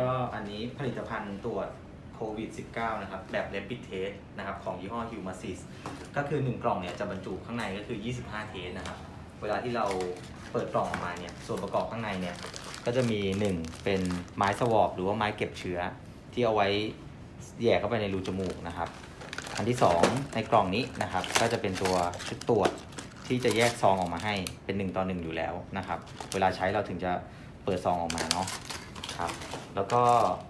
ก็อันนี้ผลิตภัณฑ์ตรวจโควิด -19 นะครับ แบบ Rapid Test นะครับ ของยี่ห้อ Humasis ก็คือ 1 กล่องเนี่ยจะบรรจุข้างในก็คือ 25 เทสนะครับ เวลาที่เราเปิดกล่องออกมาเนี่ย ส่วนประกอบข้างในเนี่ย ก็จะมี 1 เป็นไม้สวอปหรือว่าไม้เก็บเชื้อ ที่เอาไว้แย่เข้าไปในรูจมูกนะครับ อันที่ 2 ในกล่องนี้นะครับ ก็จะเป็นตัวชุดตรวจที่จะแยกซองออกมาให้เป็น 1 ต่อ 1 อยู่แล้วนะครับ เวลาใช้เราถึงจะเปิดซองออกมาเนาะ ครับ แล้วก็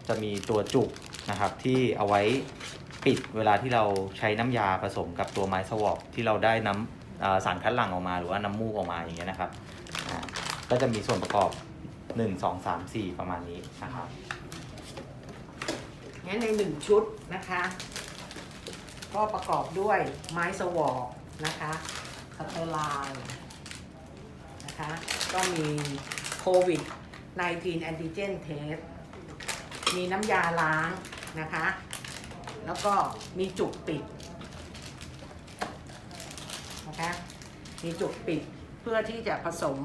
จะมีตัวจุกนะครับที่เอาไว้ปิดเวลาที่เราใช้น้ำยาผสมกับตัวไม้สวอปที่เราได้น้ำอ่าสารคัดหลั่งออกมาหรือว่าน้ำมูกออกมาอย่างเงี้ยนะครับก็จะมีส่วนประกอบ 1 2 3 4 ประมาณนี้นะครับงั้นในหนึ่งชุดนะคะ ก็ประกอบด้วยไม้สวอกนะคะสเตอร์ไลน์นะคะ ก็มีโควิด 19แอนติเจนเทสมีน้ำยาล้างนะคะ แล้วก็มีจุกปิดนะคะมีจุกปิดเพื่อที่จะผสม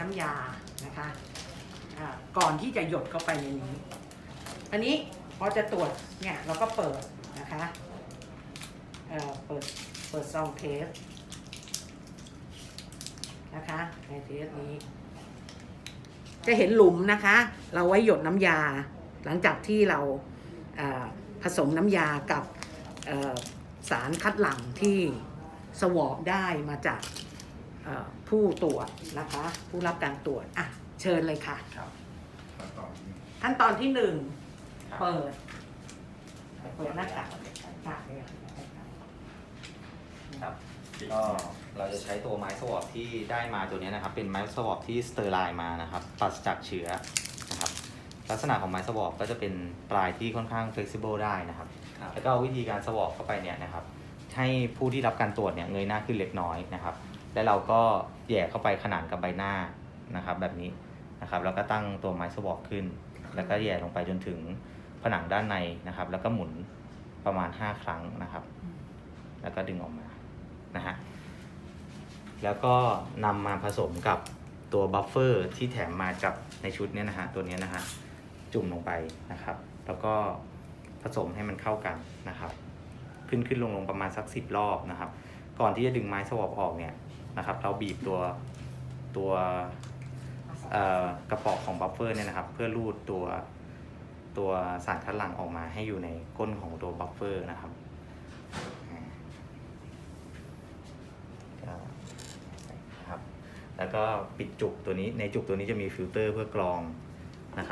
น้ำยานะคะอ่าก่อนที่จะหยดเข้าไปในนี้ อันนี้พอจะตรวจเนี่ยเราก็เปิดนะคะเอ่อเปิดเปิดซองเทสนะคะในเทสนี้ จะเห็นหลุมนะคะ เราไว้หยดน้ำยา หลังจากที่เราเอ่อผสมน้ำยากับเอ่อสารคัดหลั่งที่สวอปได้มาจากเอ่อผู้ตรวจนะคะ ผู้รับการตรวจอะเชิญเลยค่ะครับขั้นตอนที่หนึ่งครับเปิด เปิดหน้ากากค่ะ ครับก็เราจะใช้ตัวไม้สวอปที่ได้มาตัวเนี้ยนะครับ เป็นไม้สวอปที่สเตอร์ไลน์มานะครับปราศจากเชื้อนะครับ ลักษณะของไม้สวอปก็จะเป็นปลายที่ค่อนข้าง flexible ได้นะครับ แล้วก็วิธีการสวอปเข้าไปเนี่ยนะครับ ให้ผู้ที่รับการตรวจเนี่ยเงยหน้าขึ้นเล็กน้อยนะครับ แล้วเราก็แหย่เข้าไปขนานกับใบหน้านะครับ แบบนี้นะครับ แล้วก็ตั้งตัวไม้สวอปขึ้น แล้วก็แหย่ลงไปจนถึงผนังด้านในนะครับ แล้วก็หมุนประมาณ 5 ครั้งนะครับ แล้วก็ดึงออกมา นะฮะ แล้วก็นำมาผสมกับตัวบัฟเฟอร์ที่แถมมาจากในชุดเนี้ยนะฮะ ตัวเนี้ยนะฮะ จุ่มลงไปนะครับ แล้วก็ผสมให้มันเข้ากันนะครับ ขึ้นขึ้นลงลงประมาณสักสิบรอบนะครับ ก่อนที่จะดึงไม้สวอปออกเนี่ยนะครับ เราบีบตัวตัวกระป๋องของบัฟเฟอร์เนี่ยนะครับ เพื่อรูดตัวตัวสารคัดหลั่งออกมาให้อยู่ในก้นของตัวบัฟเฟอร์นะครับอ่าก็ นะครับแล้วก็ปิดจุกตัวนี้ในจุกตัวนี้จะมีฟิลเตอร์เพื่อกรองนะครับ